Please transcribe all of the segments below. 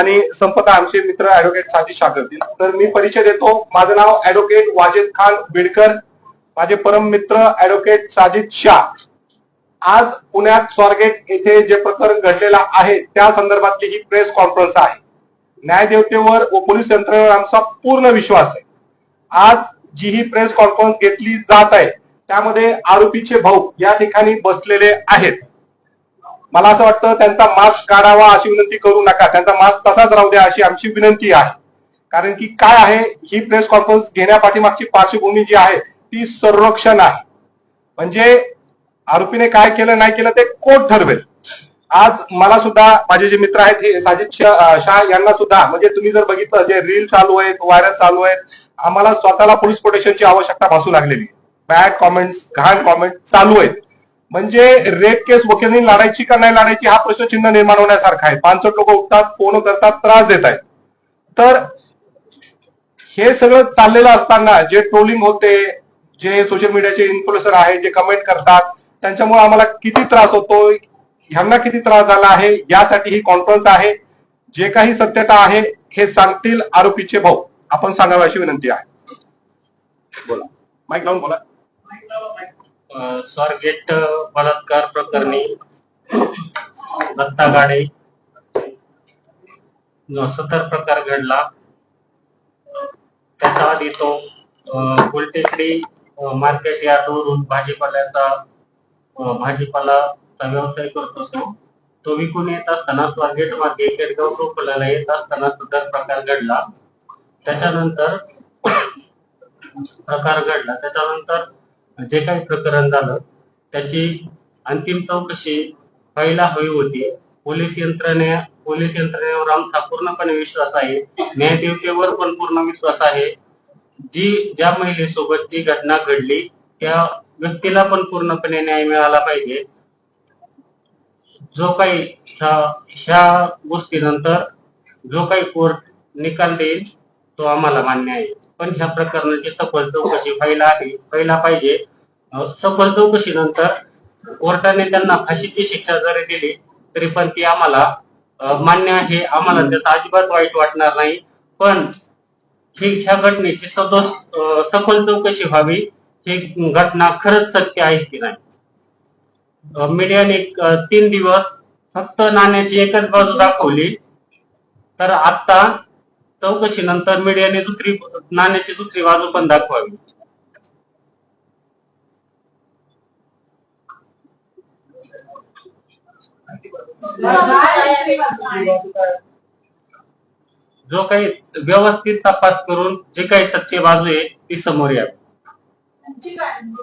आणि संपदा आमचे मित्र ऍडव्होकेट साजी शाह तर मी परिचय देतो. माझं नाव ऍडव्होकेट वाजेद खान बिडकर. माझे परम मित्र ऍडव्होकेट साजिद शाह. आज पुण्यात स्वारगेट येथे जे प्रकरण घडलेलं आहे त्या संदर्भातली ही प्रेस कॉन्फरन्स आहे. न्यायदेवतेवर व पोलीस यंत्रणेवर आमचा पूर्ण विश्वास आहे. आज जी ही प्रेस कॉन्फरन्स घेतली जात आहे त्यामध्ये आरोपीचे भाऊ या ठिकाणी बसलेले आहेत. मला असं वाटतं त्यांचा मास्क काढावा अशी विनंती करू नका. त्यांचा मास्क तसाच राहू द्या अशी आमची विनंती आहे. कारण की काय आहे ही प्रेस कॉन्फरन्स घेण्यापाठीमागची पार्श्वभूमी जी आहे ती संरक्षण आहे. म्हणजे आरोपीने काय केलं नाही केलं ते कोर्ट ठरवेल? आज मला सुद्धा माझे जे मित्र आहेत हे साजिद शाह यांना सुद्धा म्हणजे तुम्ही जर बघितलं जे रील चालू आहेत व्हायरल चालू आहेत आम्हाला स्वतःला पोलीस प्रोटेक्शनची आवश्यकता भासू लागलेली. बॅड कॉमेंट्स घाण कॉमेंट चालू आहेत. म्हणजे रेप केस वकिलांनी लढायची का नाही लढायची हा प्रश्नचिन्ह निर्माण होण्यासारखा आहे. पानसट लोक उठतात फोन करतात त्रास देत आहेत. तर हे सगळं चाललेलं असताना जे ट्रोलिंग होते जे सोशल मीडियाचे इन्फ्लुएन्सर आहे जे कमेंट करतात त्यांच्यामुळे आम्हाला किती त्रास होतो ह्यांना किती त्रास झाला आहे यासाठी ही कॉन्फरन्स आहे. जे काही सत्यता आहे हे सांगतील आरोपीचे भाऊ. आपण सांगावे अशी विनंती आहे. बोला. माईक लावून बोला. स्वारगेट बलात्कार प्रकरणी दत्ता गाडे जो सतर प्रकार घडला त्याच्या आधी तो गुलटेकडी मार्केट यार्डवरून भाजीपाल्याचा भाजीपाला भाजीपालाचा व्यवसाय करतो तो तो विकून येत असताना स्वारगेट मार्गे केडगाव टोपल्याला येत असताना सदर प्रकार घडला. त्याच्यानंतर प्रकार घडला. त्याच्यानंतर जे काही प्रकरण झालं त्याची अंतिम चौकशी व्हायला हवी होती. पोलीस यंत्रणे पोलीस यंत्रणेवर आमचा पूर्णपणे विश्वास आहे. न्यायदेवतेवर पण पूर्ण विश्वास आहे. जी ज्या महिलेसोबत जी घटना घडली त्या व्यक्तीला पण पूर्णपणे न्याय मिळाला पाहिजे. जो काही ह्या ह्या गोष्टीनंतर जो काही कोर्ट निकाल देईल तो आम्हाला मान्य आहे. पण ह्या प्रकरणाची सखोल चौकशी व्हायला हवी व्हायला पाहिजे. सखोल चौकशीनंतर कोर्टाने त्यांना फाशीची शिक्षा जरी दिली तरी पण ती आम्हाला मान्य आहे. आम्हाला त्याचा अजिबात वाईट वाटणार नाही. पण ही ह्या घटनेची सदोष सखोल चौकशी व्हावी ही घटना खरंच सत्य आहे की नाही? मीडियाने तीन दिवस फक्त नाण्याची एकच बाजू दाखवली. तर आता चौकशीनंतर मीडियाने दुसरी नाण्याची दुसरी बाजू पण दाखवावी. जो काही व्यवस्थित तपास करून जे काही सत्य बाजू आहे ती समोर या.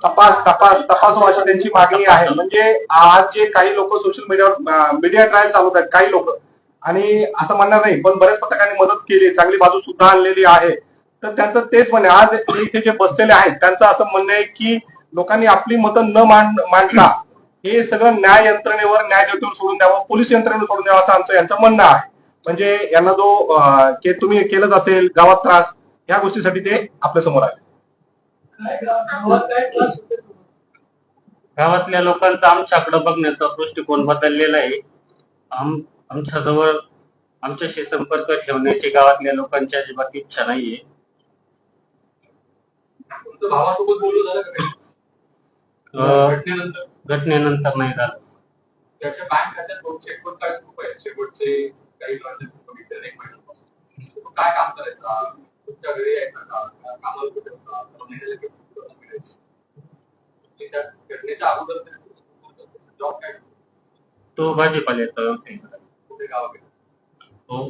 तपास तपास तपास अशी त्यांची मागणी आहे. म्हणजे आज जे काही लोक सोशल मीडियावर मीडिया ट्रायल चालवत आहेत काही लोक. आणि असं म्हणणार नाही पण बऱ्याच पथकांनी मदत केली चांगली बाजू सुद्धा आणलेली आहे. तर त्यांचं तेच म्हणणे आज इथे जे बसलेले आहेत त्यांचं असं म्हणणं आहे की लोकांनी आपली मतं न मांड मांडता हे सगळं न्याय यंत्रणेवर न्यायदेवतेवर सोडून द्यावं पोलीस यंत्रणेवर सोडून द्यावं असं आमचं यांचं म्हणणं आहे. म्हणजे यांना जो के तुम्ही केलंच असेल गावात त्रास या गोष्टीसाठी ते आपल्यासमोर आहे गावातल्या लोकांचा आमच्याकडे बघण्याचा दृष्टिकोन बदललेला आहे. आम आमच्याजवळ आमच्याशी संपर्क ठेवण्याची गावातल्या लोकांची अजिबात इच्छा नाहीये. भावासोबत बोलू झालं घटनेनंतर नाही झालं. त्याच्या बँक खात्यात दोनशे एकोणचाळीस रुपये शेवटचे काही ट्रान्झॅक्शन बघितले नाही काय काम करायचा? तुमच्या घरी यायचा का? कामाला कुठे होता? महिन्याला घटनेच्या अगोदर जॉब काय? तो भाजीपाल्याचा. कुठे गावाकडे? तो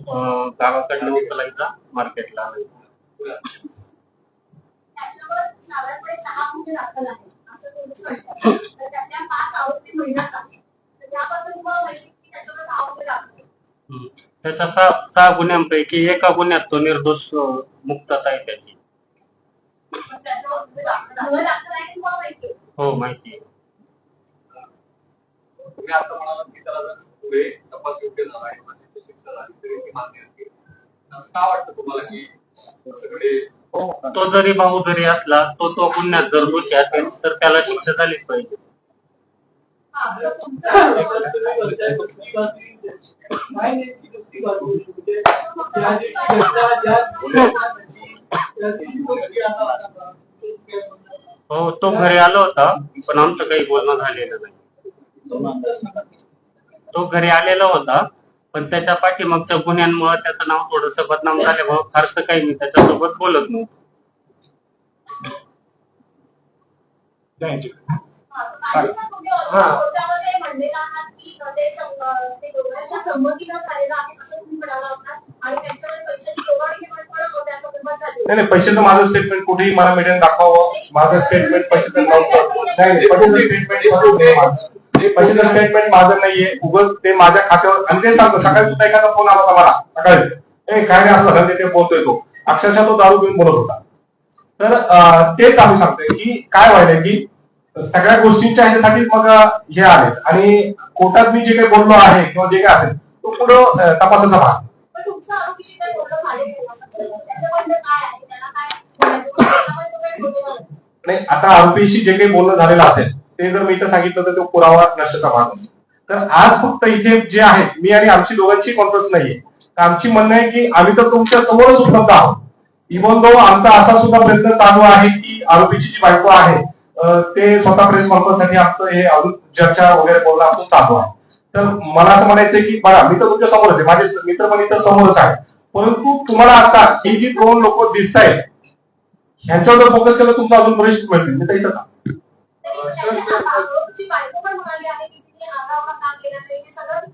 गावाकडनं उचलायचा मार्केटला सहा गुन्हे दाखल आहेत त्याच्या सहा सहा गुन्ह्यांपैकी एका गुन्ह्यात तो निर्दोष मुक्तता आहे त्याची. हो माहिती आहे. तुम्ही आता म्हणाला की त्याला जर पुढे तपास योग्य झाला आहे शिक्षा झाली तरी ती मान्य असते असं का वाटतं तुम्हाला की तो जरी भाऊ जरी असला तो तो गुन्ह्यात जर दोषी असेल तर त्याला शिक्षा झालीच पाहिजे. हो तो घरी आला होता पण आमचं काही बोलणं झालेलं नाही. तो घरी आलेला होता पण त्याच्या पाठीमागच्या गुन्ह्यांमुळे त्याचं नाव थोडस बदनाम झाल्यामुळे फारसं काही मी त्याच्यासोबत बोलत. हा, झाली नाही नाही पैशाचं माझं स्टेटमेंट कुठेही मला मीडियाने दाखवावं माझं स्टेटमेंट पैशाचं नव्हतं नाही नाही पैशाचं स्टेटमेंट हे पैशाचं स्टेटमेंट माझं नाहीये. उगच ते माझ्या खात्यावर आणि ते सांगतो सकाळी सुद्धा एखादा फोन आला होता मला सकाळी. ए काय नाही असं झालं ते बोलतोय तो. अक्षरशः तो दारू पिऊन बोलत होता. तर तेच आम्ही सांगतोय की काय व्हायलंय की सगळ्या गोष्टींच्या ह्याच्यासाठी मग हे आहेच आणि कोर्टात मी जे काही बोललो आहे किंवा जे काय असेल तो पुढं तपासाचा भाग. तो. नाही आता आरोपीशी जे काही बोलणं झालेलं असेल ते जर मी इथं सांगितलं तर तो पुरावा नष्टचा भाग असतो तर आज फक्त इथे जे आहे मी आणि आमची दोघांची कॉन्फरन्स नाहीये. तर आमची म्हणणं आहे की आम्ही तर तुमच्या समोरच उपलब्ध आहोत. इव्हन दो आमचा असा सुद्धा प्रयत्न चालू आहे की आरोपीची जी बायको आहे ते स्वतः प्रेस कॉन्फरन्स आणि आमचं हे अजून चर्चा वगैरे बोलणं आमचं चालू आहे. तर मला असं म्हणायचंय की बघा मी तर तुमच्या समोरच आहे. माझे मित्र पण इथं समोरच आहे. परंतु तुम्हाला आता ही जी दोन लोक दिसत आहेत ह्यांच्यावर जर फोकस केलं तुमचं अजून बरेच मिळतील. मी तर इथंच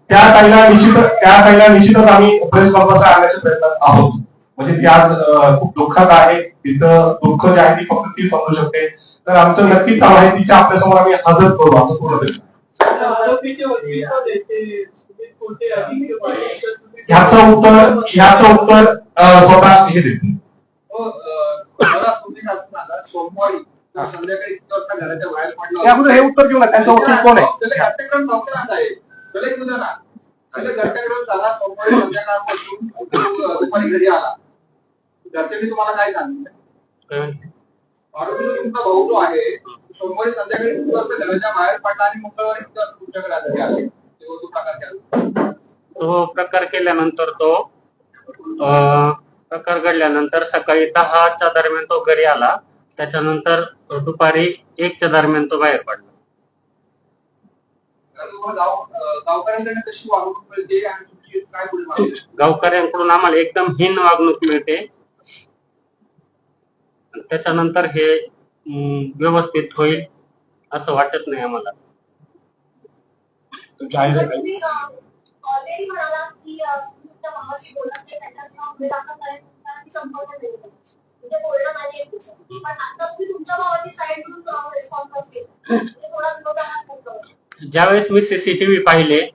त्या ताईला निश्चित त्या ताईला निश्चितच आम्ही प्रेस कॉन्फरन्स आणण्याच्या प्रयत्नात आहोत. म्हणजे ती आज खूप दुःखात आहे. तिचं दुःख जे आहे ती फक्त ती समजू शकते. तर आमचं नक्कीच चालू आहे. तिच्या आपल्यासमोर आम्ही हजर करू. आमचं पूर्ण प्रयत्न आता ते ह्याचं उत्तर ह्याचं उत्तर स्वतः हे देते सोमवारी संध्याकाळी किती वाजता घराच्या बाहेर पडला त्या अगोदर हे उत्तर घेऊ ना त्यांचा वकील कोण आहे? त्याला घरच्याकडून डॉक्टर असा आहे त्याला एक मुलं ना त्याला घरच्याकडून झाला सोमवारी संध्याकाळपासून तो दुपारी घरी आला. घरच्यांनी तुम्हाला काय सांगितलं काय म्हणते? आरोपी जो तुमचा भाऊ जो आहे सोमवारी संध्याकाळी किती वाजता घराच्या बाहेर पडला आणि मंगळवारी किती वाजता तुमच्याकडे घरी आले तो तो प्रकार केला. तो प्रकार केल्यानंतर तो प्रकार घडल्यानंतर सकाळी दहाच्या दरम्यान तो घरी आला. त्याच्यानंतर दुपारी एकच्या दरम्यान तो बाहेर पडला? गावकऱ्यांकडून आम्हाला एकदम हीन वागणूक मिळते त्याच्यानंतर हे अं, व्यवस्थित होईल असं वाटत नाही आम्हाला ऑलरेडी म्हणाला की बोलत नाही त्यांना संपर्क. म्हणजे बोलणं नाही. पण आता तुम्ही तुमच्या भावाची साईड म्हणून रिस्पॉन्स म्हणजे थोडा. ज्यावेळेस मी सीसीटीव्ही पाहिले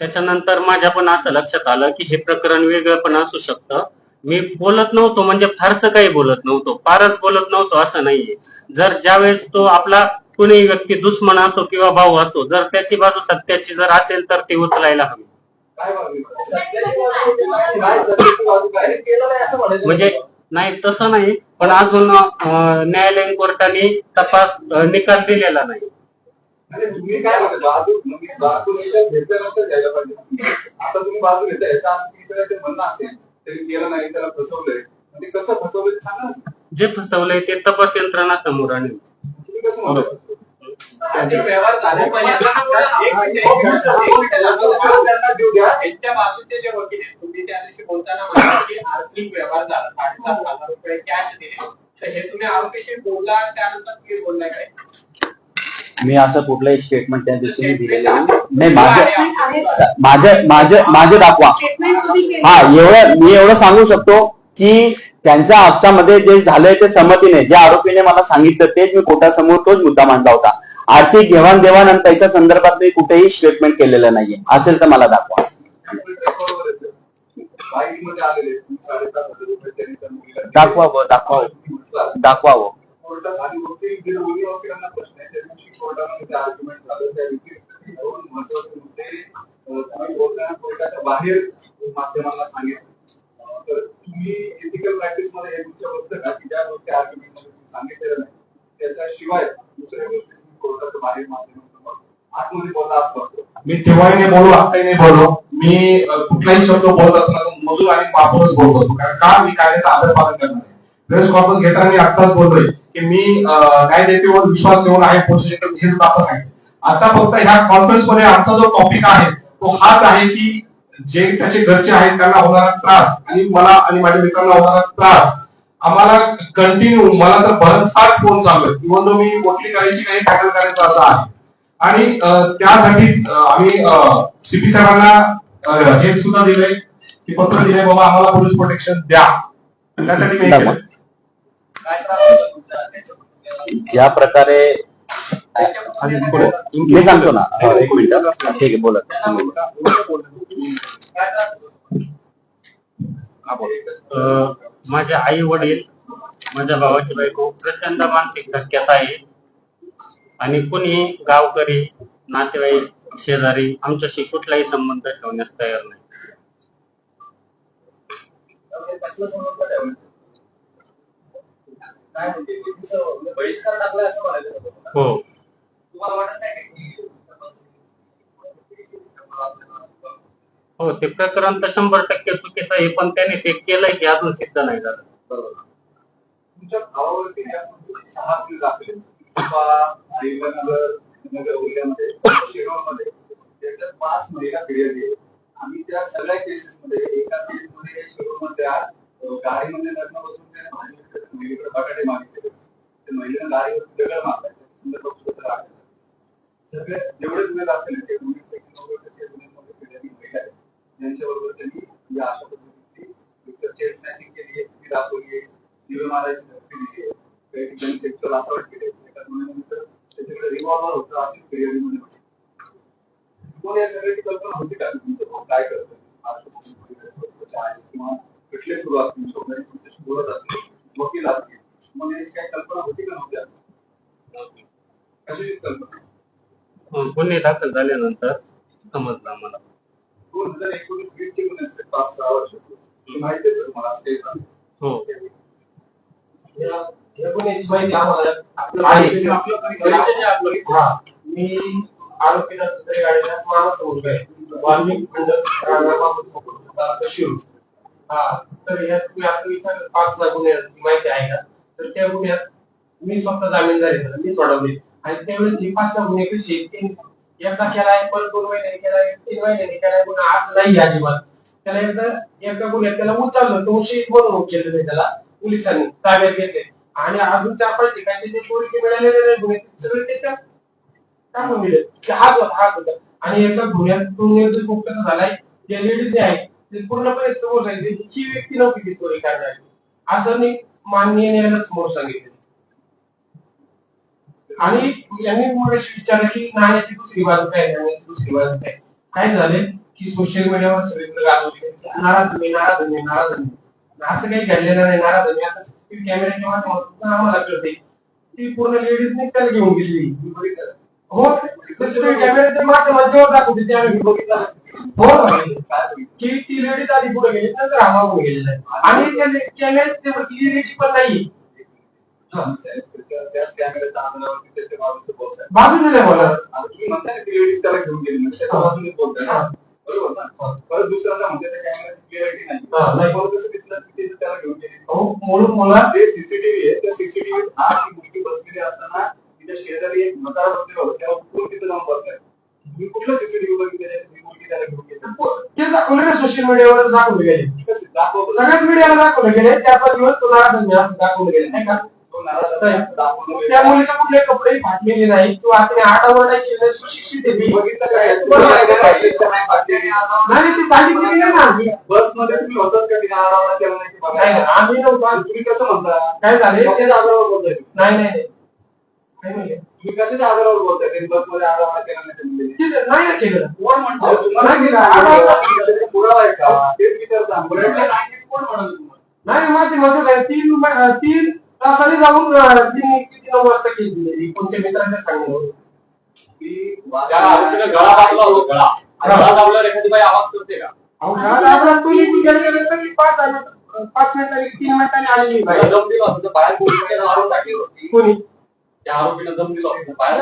त्याच्यानंतर माझ्या पण असं लक्षात आलं की हे प्रकरण वेगळं पण असू शकतं. मी बोलत नव्हतो म्हणजे फारसं काही बोलत नव्हतो. फारच बोलत नव्हतो असं नाहीये. जर ज्यावेळेस तो आपला कुणी व्यक्ती दुश्मन असो किंवा भाऊ असो जर त्याची बाजू सत्याची जर असेल तर ती उचलायला हवी? हे म्हणजे नाही तसं नाही. पण अजून न्यायालयीन कोर्टाने तपास निकाल दिलेला नाही. तुम्ही काय म्हणता? बाजू बाजू घेतल्या- घेतल्यानंतर घ्यायला पाहिजे. आता तुम्ही बाजू घेता याचा ते म्हणणं असेल त्यांनी केलं नाही त्याला फसवलंय. कसं फसवलंय सांगा. जे फसवलंय ते तपास यंत्रणा समोर आणेल. तुम्ही कसं म्हणता? व्यवहार झाले बाजूचे जे वकील आहेत, तुम्ही त्या दिवशी बोलताना की आर्थिक व्यवहार झाला साडेसात हजार रुपये कॅश दिले तर हे तुम्ही आरोपीशी बोलला त्यानंतर तुम्ही काय मी असं कुठलंही स्टेटमेंट त्या दिवशी मी दिलेलं नाही माझं माझं माझं माझं दाखवा हा एवढं मी एवढं सांगू शकतो की त्यांच्या हक्कामध्ये जे झालंय ते संमतीने ज्या आरोपीने मला सांगितलं तेच मी कोर्टासमोर तोच मुद्दा मांडला होता आर्थिक घेवाणदेवाण आणि पैसा संदर्भात मी कुठेही स्टेटमेंट केलेलं नाहीये. असेल तर मला दाखवा. बरोबर आहे, सर. बाईकमध्ये त्या दाखवावं दाखवावं. दाखवावं. आर्ग्युमेंट झालं त्या तुम्ही बोलताना कोर्टाच्या बाहेर माध्यमांना सांगितलं तर तुम्ही एथिकल प्रॅक्टिसमध्ये हे तुमच्या ज्या गोष्टी आर्ग्युमेंट सांगितलेल्या नाही त्याच्याशिवाय दुसऱ्या गोष्टी मी तेव्हाही नाही बोलू आताही नाही बोलू. मी कुठलाही शब्द बोलत असताना मजूर आणि बापूच बोलत होतो कारण का मी कायद्याचा आदर पालन करणार आहे प्रेस कॉन्फरन्स घेताना मी आत्ताच बोलतोय की मी अ, न्यायदेतेवर विश्वास ठेवून आहे पोहोचू हे आता सांगितलं. आता फक्त ह्या कॉन्फरन्समध्ये आमचा जो टॉपिक आहे तो हाच आहे की जे त्याचे घरचे आहेत त्यांना होणारा त्रास आणि मला आणि माझ्या मित्रांना होणारा त्रास. आम्हाला कंटिन्यू मला तर भरमसाठ फोन चालू इव्हन मी मोठी करायची काही सॅटल करायचं असं आहे. आणि त्यासाठी आम्ही सीपी साहेबांना हे सुद्धा दिलंय. की पत्र दिलंय बाबा आम्हाला पोलीस प्रोटेक्शन द्या. त्यासाठी? ज्या प्रकारे. मी सांगतो ना. हो, एक मिनिट. ठीक आहे बोला. माझ्या माझे आई वडील माझ्या भावाची बायको प्रचंड मानसिक धक्क्यात आहे. आणि कुणी गावकरी नातेवाईक शेजारी आमच्याशी कुठलाही संबंध ठेवण्यास तयार नाही. हो तुम्हाला वाटत नाही का की हो ते प्रकरण तर शंभर टक्के चुकीचं आहे पण त्याने ते केलंय की अजून सिद्ध नाही झालं बरोबर. तुमच्या भावावरती यापूर्वी सहा बिल दाखले देवनगर नगर त्याच्यात पाच महिला फिर्यादी आहेत. आम्ही त्या सगळ्या केसेस मध्ये एका केस मध्ये गाडीमध्ये लग्न बसून त्या महिलेकडे महिलेकडे बटाटे मागितले ते महिलेनं गाडीवर दगड मागतात आहे. सगळे जेवढे तुम्ही दाखल ते आहेत. त्यांच्याबरोबर त्यांनी या पद्धतीची केली आहे ती दाखवली आहे आहे काही ठिकाणी त्याच्याकडे अशी. तुम्हाला या सगळ्याची कल्पना होती का तुमचं भाऊ काय दाखल झाल्यानंतर समजलं आम्हाला दोन हजार एकोणीस वीस ची पाच सहा वर्ष माहिती आहे का तुम्हाला हो हा. मी आरोपीला गाडीला माणूस आहे वाल्मिक शिव हा तर यात तुम्ही आता विचार पाच सहा माहिती आहे का तर त्या गुन्ह्यात मी स्वतः जामीनदार आहे मी सोडवले आणि त्यावेळेस पाच सहा गुन्हे कशी तीन एकदा केलाय परत दोन महिन्याने केलाय तीन महिन्याने केलाय पुन्हा आज नाही अजिबात त्याला एकदा एकदा गुन्ह्यात त्याला उचललं तो शहीद केलं उचलले त्याला पोलिसांनी ताब्यात घेतले. आणि अजून चार पाच ठिकाणी ते पोलिसी मिळालेले नाही गुन्हे. ते सगळे त्याच्यात टाकून दिले. की हाच होता हाच होता. आणि एका गुन्ह्यात तो निर्दोष मुक्त झालाय जे लेडीज जे आहे ते पूर्णपणे समोर सांगितले ही व्यक्ती नव्हती ती चोरी करणारी. असं मी माननीय न्यायालयाला समोर सांगितले. आणि यांनी मला विचारलं की नाण्याची दुसरी बाजू काय? आहे, नाण्याची दुसरी बाजू काय? आहे? काय झाले? की सोशल मीडियावर सगळीकडे गाजवले नाराज तुम्ही नाराज तुम्ही नाराज तुम्ही असं काही घडलेलं नाही नाराज तुम्ही आता सीसीटीव्ही कॅमेऱ्याच्या माध्यमातून आम्हाला कळते ती पूर्ण लेडीजने त्याला घेऊन गेली. हो सीसीटीव्ही कॅमेऱ्याच्या माध्यमातून दाखवते त्यावेळी बघितलं. हो की ती लेडीज आधी पुढे गेली नंतर आम्हाला मागून गेलेला आहे आणि त्या कॅमेऱ्यात लेडीज पण नाही. त्याच कॅमेऱ्याच्या मला घेऊन गेली बाजूने बोलताय ना बरोबर ना परत दुसऱ्यांदा त्या कॅमेऱ्याची क्लिअरिटी नाही कसं दिसलं त्याला घेऊन गेली म्हणून मला ते सीसीटीव्ही आहे त्या सीसीटीव्ही आज मुलगी बसलेली असताना तिच्या शेजारी एक बसलेला होता उठून तिथं जाऊन बसलाय मी कुठलं सीसीटीव्ही बघितलं ती मुलगी त्याला घेऊन गेली ते दाखवले ना सोशल मीडियावर दाखवले गेले दाखवतो सगळ्याच मीडियाला दाखवले गेले त्याचा दिवस तो दाखवले गेले नाही का? तो त्या मुलीचे कुठले कपडे फाटलेले नाही. किंवा तिने आठावर नाही केलं सुशिक्षित आहे ती. बघितलं काय? नाही ती सांगितलेली नाही ना. बसमध्ये तुम्ही होतात का? तिने आरामात केला नाही ते नाही बघायला? नाही, आम्ही नव्हतो. तुम्ही कसं म्हणता? काय झाले? आधारावर बोलताय? नाही नाही तुम्ही कशाच्या आधारावर बोलताय? त्यांनी बसमध्ये आरामात केला नाही ते नाही केलं. कोण म्हणतो तुम्हाला केलं. पुरावा आहे का? तेच विचारता बुलेटला नाही कोण म्हणाल तुम्हाला? नाही माझी मदत आहे तीन तीन तासाने जाऊन तीन किती नऊ वाजता केली कोणत्या मित्राच्या सांगितलं की त्याला आरोपीने गळा दाबला गळा. गळा दाबल्यावर एखादी बाई आवाज करते का? अहो, गेलेले तरी पाच पाच मिनिटांनी तीन मिनिटांनी आलेली बाई. त्याला दम दिला होता बाहेर मारून टाकली होती. कोणी? त्या आरोपीने दम दिला होता. बाहेर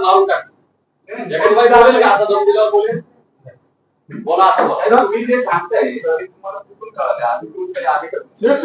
मारून टाकली. एखादी बाई बोलेल का आता दम दिल्यावर बोलेल बोला आता बोला. साहेब, तुम्ही जे सांगताय तुम्हाला कुठून कळालं काही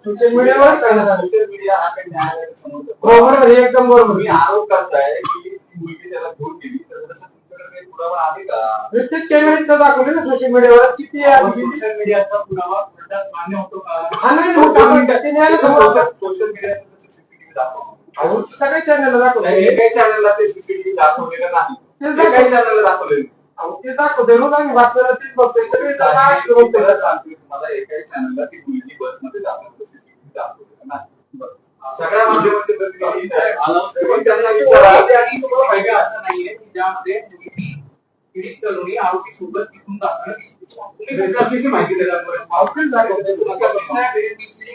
सोशल मीडियावर सोशल मीडिया हा काही न्यायालयाचा समोर बरोबर आहे, एकदम बरोबर तुम्ही आरोप करताय की मुलगी त्याला घेऊन गेली तर तसं तुमच्याकडे काही पुरावा आहे का दाखवले. ना सोशल मीडियावर किती सोशल मीडियाचा पुरावा मान्य होतो का हा नाही. ते न्यायालयासमोर होतं. सोशल मीडियाचं सीसीटीव्ही दाखवा सगळ्या चॅनलला दाखवले. नाही, एकाही चॅनलला ते सीसीटीव्ही दाखवलेलं नाही. ते एकाही चॅनलला दाखवलेलं ते दाखवते रोज आम्ही बातम्याला तेच बघतोय सगळे तर काय मी बघतोय. परत सांगतोय तुम्हाला एकाही चॅनलला ती मुलगी बसमध्ये दाखवलं सीसीटीव्ही दाखवलेलं नाही सगळ्या माध्यमांचे प्रतिनिधी इथे आहे. तुम्ही त्यांना विचारा आणि तुम्हाला माहिती आहे असं नाहीये की ज्यामध्ये मुलगी पीडित तरुणी आरोपी सोबत तिथून दाखल तुम्ही तुम्ही कशीची माहिती देणार बरं? अवघड दाखवते.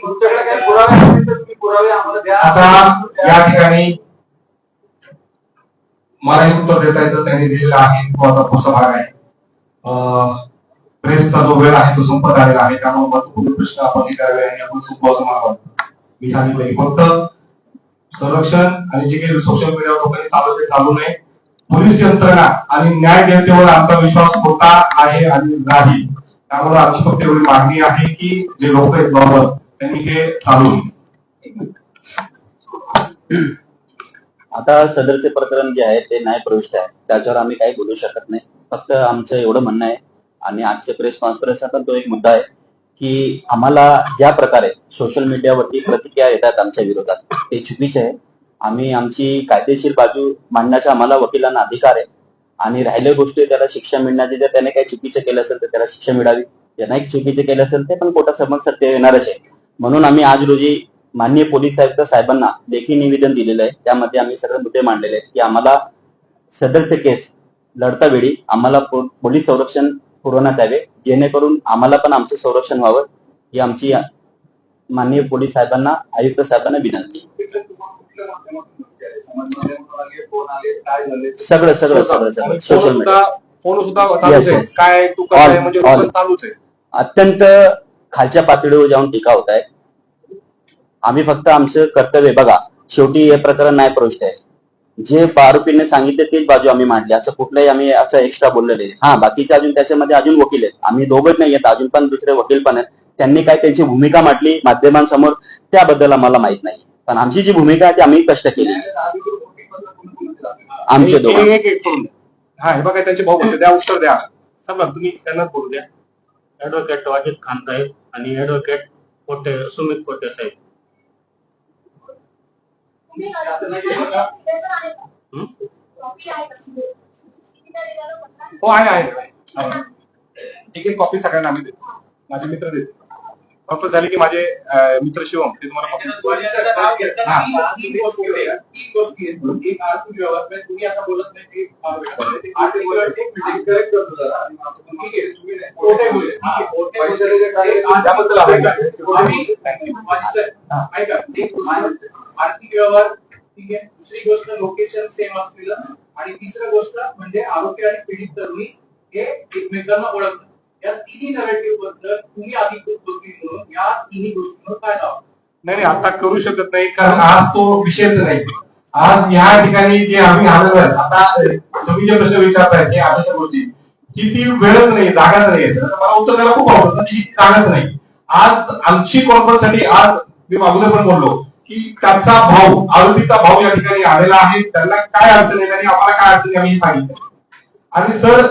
तुमच्याकडे काही पुरावे असतील तर तुम्ही पुरावे आम्हाला द्या आता या ठिकाणी मलाही उत्तर देता येतं त्यांनी दिलेलं आहे तो आता पुढचा भाग आहे. अं, प्रेसचा जो वेळ आहे तो संपत आलेला आहे. त्यामुळे प्रश्न आपण करावे आपण सोपं असं मला वाटतं मी सांगितलं की फक्त संरक्षण आणि जे काही सोशल मीडियावर लोकांनी चालू ते चालू नये. पोलीस यंत्रणा आणि न्याय जनतेवर आमचा विश्वास होता आहे आणि नाही. त्यामुळे आमची फक्त एवढी मागणी आहे की जे लोक आहेत बरोबर त्यांनी हे चालू आता सदरचे प्रकरण जे आहे ते न्याय प्रविष्ट आहे त्याच्यावर आम्ही काही बोलू शकत नाही. फक्त आमचं एवढं म्हणणं आहे आणि आजचे प्रेस कॉन्फरन्सचा पण तो एक मुद्दा आहे की आम्हाला ज्या प्रकारे सोशल मीडियावरती प्रतिक्रिया येतात आमच्या विरोधात ते चुकीचे आहे. आम्ही आमची कायदेशीर बाजू मांडण्याचा आम्हाला वकिलांना अधिकार आहे आणि राहिल्या गोष्टी त्याला शिक्षा मिळण्याची जर त्याने काही चुकीचं केलं असेल तर त्याला शिक्षा मिळावी. ज्यांना एक चुकीचे केलं असेल ते पण कोर्टासमोर सत्य येणारच आहे. म्हणून आम्ही आज रोजी माननीय पोलीस आयुक्त साहेबांना लेखी निवेदन दिलेलं आहे. त्यामध्ये आम्ही सगळे मुद्दे मांडलेले आहेत की आम्हाला सदरचे केस लढता वेळी आम्हाला पोलीस संरक्षण पुरवण्यात यावे. जेणेकरून आम्हाला पण आमचं संरक्षण व्हावं. ही आमची माननीय पोलीस साहेबांना आयुक्त साहेबांना विनंती? सगळं सगळं सगळं सगळं. Social media. काय म्हणजे अत्यंत खालच्या पातळीवर जाऊन टीका होत आहे. आम्ही फक्त आमचं कर्तव्य बघा शेवटी हे प्रकरण नाही प्रविष्ट आहे. जे आरोपीने सांगितले तेच बाजू आम्ही मांडली. असं कुठलंही आम्ही असं एक्स्ट्रा बोललेले हा बाकीचे अजून त्याच्यामध्ये अजून वकील आहेत. आम्ही दोघंच नाही आहेत. अजून पण दुसरे वकील पण आहेत. त्यांनी काय त्यांची भूमिका मांडली? माध्यमांसमोर त्याबद्दल आम्हाला माहीत नाही. पण आमची जी भूमिका आहे ती आम्ही कष्ट केली. आमचे दोघं. हा हे बघा त्यांचे भाऊ द्या उत्तर द्या. सांगा तुम्ही त्यांना बोलू द्या. ऍडव्होकेट वाजिद खान साहेब आणि ऍडव्होकेट कोटे सुमित कोटे साहेब तुम्ही असं तुम्ही निवेदन आहे का? आहे हो आहे आहे. आहे. एक एक कॉपी सगळ्यांना आम्ही देतो. माझे मित्र देतो फक्त झाले की माझे मित्र शिवम ते तुम्हाला आर्थिक व्यवहार ठीक आहे दुसरी गोष्ट लोकेशन सेम असलेलं. आणि तिसरी गोष्ट म्हणजे आरोपी आणि पीडित तरुणी हे एकमेकांना ओळखतात. या तिन्ही नरेटिव्हबद्दल तुम्ही अधिकृत वकील म्हणून या तिन्ही गोष्टींवर काय लावा नाही नाही आता करू शकत नाही कारण आज तो विषयच नाही. आज या ठिकाणी जे आम्ही हजर आता तुम्ही जे प्रश्न विचारताय हे अशा गोष्टी. की ती वेळच नाही जागाच नाही. मला उत्तर द्यायला खूप आवडतं की ती जागाच नाही. आज आमची कॉन्फरन्ससाठी आज मी मागून पण बोललो की त्याचा भाऊ आरोपीचा भाऊ या ठिकाणी आलेला आहे त्यांना काय अडचण आहे आणि आम्हाला काय अडचण आहे आम्ही सांगितलं. आणि सर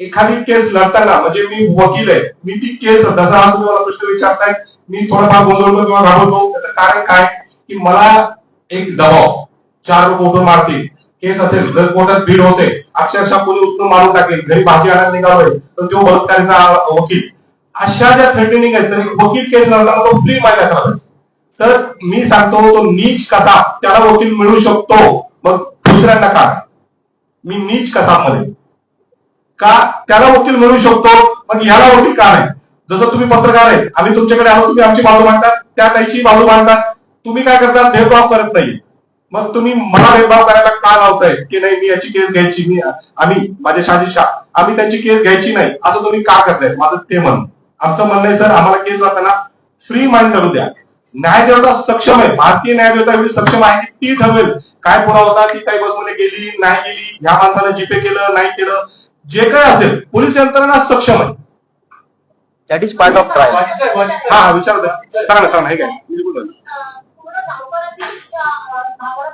एखादी केस लढताना म्हणजे मी वकील आहे मी ती केस जसा आज तुम्ही मला प्रश्न विचारताय मी थोडाफार गोंधळतो किंवा घाबरतो. त्याचं कारण काय? की मला एक दबाव चार लोक मारतील केस असेल जर कोर्टात भीड होते अक्षरशः कोणी उत्तर मारून टाकेल घरी भाजी आणायला निघालोय तर तो बलात्कारीचा वकील. अशा ज्या थ्रेटनिंग आहेत सर वकील केस लढताना तो फ्री माहिती करावा सर. मी सांगतो तो नीच कसा त्याला वकील मिळू शकतो. मग दुसऱ्यांना का मी नीच कसा मध्ये? का? त्याला वकील म्हणू शकतो पण याला वकील का नाही? जसं तुम्ही पत्रकार आहे आम्ही तुमच्याकडे आलो तुम्ही आमची बाजू मांडता त्या त्याची बाजू मांडता. तुम्ही काय करता? भेदभाव करत नाही. मग तुम्ही मला भेदभाव करायला का लावताय? की नाही मी याची केस घ्यायची? मी आम्ही माझ्या शाजी आम्ही त्यांची केस घ्यायची नाही. असं तुम्ही का करताय? माझं ते म्हणणं. आमचं म्हणणं आहे सर आम्हाला केस जाताना फ्री माइंड करू द्या. न्यायदेवता सक्षम आहे. भारतीय न्यायदेवता एवढी सक्षम आहे ती ठरवेल. काय पुरावा होता? ती काही बसमध्ये गेली नाही गेली. ह्या माणसानं जीपे केलं नाही केलं. जे काय असेल पोलीस यंत्रणा सक्षम आहे. That is part of trial हा. हा विचार सांगा ना सांगा ना, हे काय पूर्ण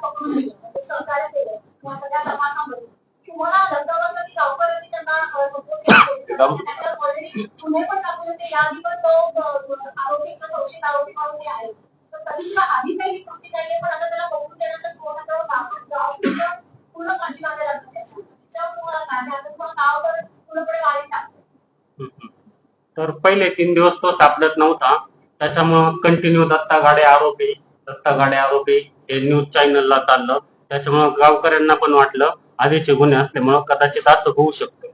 पकडून म्हणजे सहकार्य केलं. किंवा सगळ्या तपासामध्ये तुम्हाला धंदावासाची गावकऱ्यांनी त्यांना अं, support केला. दारू- त्याच्यात already गुन्हे पण दाखल होते याआधी पण तो आरोपी किंवा संशयित आरोपी म्हणून ते आहे. तर तरी सुद्धा आधी काही कृती पण आता त्याला पकडून देण्याचं पूर्ण लागतं नाही, तर पहिले तीन दिवस तो सापडत नव्हता. त्याच्यामुळं कंटिन्यू दत्ता गाडे आरोपी दत्ता गाडे आरोपी हे न्यूज चॅनलला चाललं. त्याच्यामुळं गावकऱ्यांना पण वाटलं आधीचे गुन्हे असल्यामुळं कदाचित असं होऊ शकतं.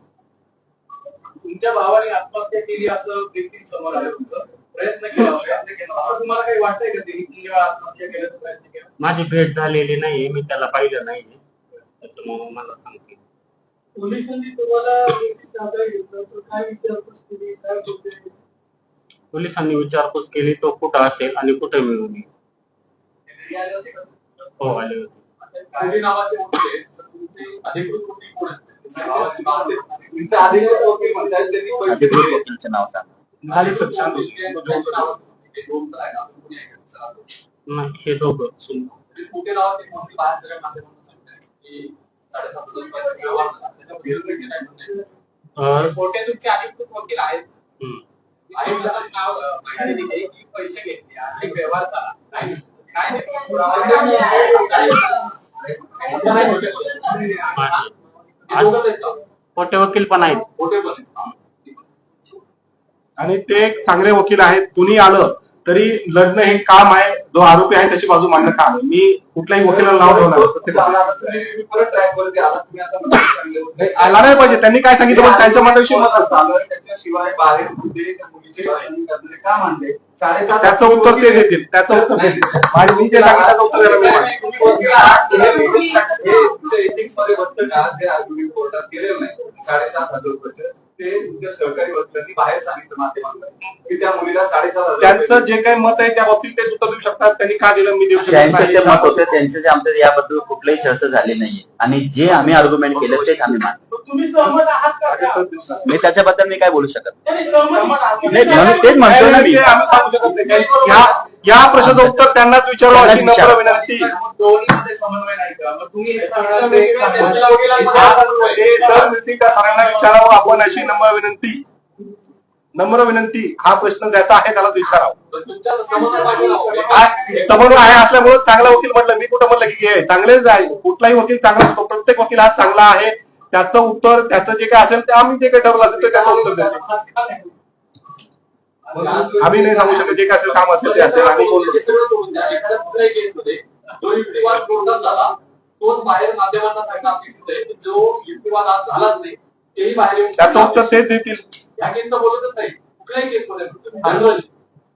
तुमच्या भावाने आत्महत्या केली असं देखील समोर आलं होतं. प्रयत्न केला प्रयत्न केला असं तुम्हाला काही वाटतंय का त्यांनी तीन वेळा आत्महत्या केल्याचा प्रयत्न केला? माझी भेट झालेली नाहीये मी त्याला पाहिलं नाहीये. त्याच्यामुळं मला सांगते पोलिसांनी तुम्हाला ताब्यात घेतलं तर काय विचारपूस केली काय होते पोलिसांनी विचारपूस केली तो कुठं असेल आणि कुठे मिळून येईल? हो आले होते. काळजी नावाचे वकील तर तुमचे अधिकृत वकील कोण आहेत? नावाची नाव देत तुमचे अधिकृत वकील म्हणतात त्यांनी पैसे अधिकृत दिले. वकीलचे नाव सांगा. झाली सर शांत. दोन नावं. हे दोन तर आहे ना, अजून कोणी आहे नाही हे दोघं. सुन- ते कुठे नावाचे वकील बाहेर सगळ्या माध्यमांना सांगतायत की साडेसातशे तुमचे अधिकृत वकील आहेत आणि नाव माहिती दिली की पैसे घेतले आणि व्यवहार झाला नाही खोटे वकील पण आहेत. आणि ते एक चांगले वकील आहेत. कुणी आलं तरी लढणं हे काम आहे जो आरोपी आहे त्याची बाजू मांडणं काम आहे. मी कुठल्याही वकिलाला नाव ठेवणार नाही. परत आला नाही, पाहिजे. त्यांनी काय सांगितलं त्यांच्या मताविषयी त्याच्याशिवाय बाहेर मांडले त्याचं उत्तर ते देतील. त्याचं उत्तर ते देतील. आणि मी ते सांगितलं उत्तरमध्ये बघतो का जे कोर्टात केलेलं नाही. साडेसात हजार रुपये ते तुमच्या सहकारी वकिलांनी बाहेर सांगितलं माध्यमांना की त्या मुलीला साडेसात हजार त्यांचं जे काही मत आहे त्या बाबतीत तेच उत्तर देऊ शकतात त्यांनी का दिलं मी देऊ शकत त्यांचे. ते मत होते त्यांचे जे आमच्या याबद्दल कुठलीही चर्चा झाली नाहीये आणि जे आम्ही आर्ग्युमेंट केलं तेच आम्ही मानतो तुम्ही सहमत आहात का साडेसात दिवसात. मी त्याच्याबद्दल मी काय बोलू शकत नाही, सहमत आहात. नाही म्हणून तेच म्हणतो ना मी ते आम्ही सांगू शकत नाही. या प्रश्नाचं उत्तर त्यांनाच विचारू अशी नम्र. विनंती. सरांना विचारावं? आपण अशी नम्र विनंती. नम्र विनंती. हा प्रश्न ज्याचा आहे त्याला विचारावं. आहे असल्यामुळे चांगला वकील म्हटलं. मी कुठं म्हटलं की हे चांगलेच आहे. कुठलाही वकील चांगला असतो. प्रत्येक वकील हा चांगला आहे. त्याचं उत्तर त्याचं जे काय असेल ते आम्ही जे काही ठरवलं असेल ते त्याचं उत्तर देतो. आम्ही नाही सांगू शकत. जे काय असेल काम असेल ते असेल आम्ही केसमध्ये जो युक्तिवाद कोर्टात झाला तोच बाहेर माध्यमांना सांगणं अपेक्षित आहे की जो युक्तिवाद आज झालाच नाही तेही बाहेर येऊन त्याचं उत्तर तेच देतील. या केसचं बोलतच नाही. कुठल्याही केसमध्ये जनरली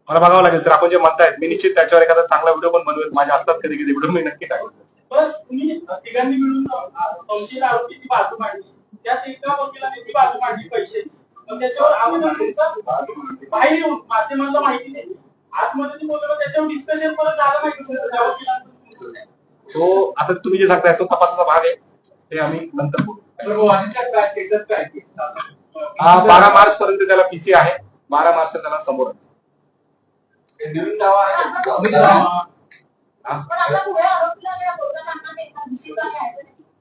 मला बघावं लागेल. सर आपण जे म्हणतायत मी निश्चित त्याच्यावर एखादा चांगला व्हिडिओ पण बनवेल. माझ्या असतात कधी कधी व्हिडिओ मी नक्की टाकेल. पण तुम्ही तिघांनी मिळून संशयित आरोपीची बाजू मांडली त्यात एका वकिलाने ती बाजू मांडली पैशाची. पण त्याच्यावर बाहेर येऊन माध्यमांना माहिती नाही. आतमध्ये जे बोललं त्याच्यावर डिस्कशन परत झालं वकिलांचं तो आता तुम्ही जे सांगताय तो तपासाचा भाग आहे. ते आम्ही नंतर बोलू. हा बारा मार्च पर्यंत त्याला पीसी आहे. बारा मार्च त्याला समोर आहे. हे नवीन दावा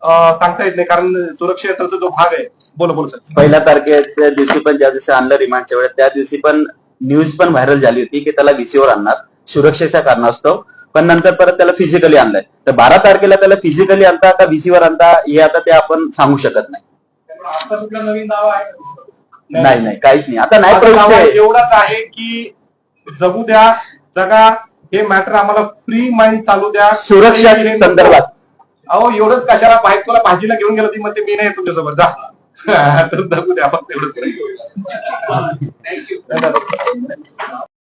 सांगता येत नाही. कारण सुरक्षेचा जो भाग आहे बोला बोला सर पहिल्या तारखेच्या दिवशी पण ज्या दिवशी आणलं रिमांडच्या वेळेस त्या दिवशी पण न्यूज पण व्हायरल झाली होती की त्याला VC वर आणणार. सुरक्षेच्या कारणास्तव. पण नंतर परत त्याला फिजिकली आणलंय. तर बारा तारखेला त्याला फिजिकली आणता का VC वर आणता हे आता ते आपण सांगू शकत नाही. पण आता कुठला नवीन दावा आहे? नाही नाही काहीच नाही. आता नाही आहे. एवढाच आहे की जगू द्या जगा हे मॅटर आम्हाला फ्री माइंड चालू द्या. सुरक्षा संदर्भात. अहो एवढंच कशाला बाहेर तुला भाजीला घेऊन गेलो ती म्हणते मी नाही येत तुमच्यासोबत जा. तर जगू द्या फक्त एवढंच you.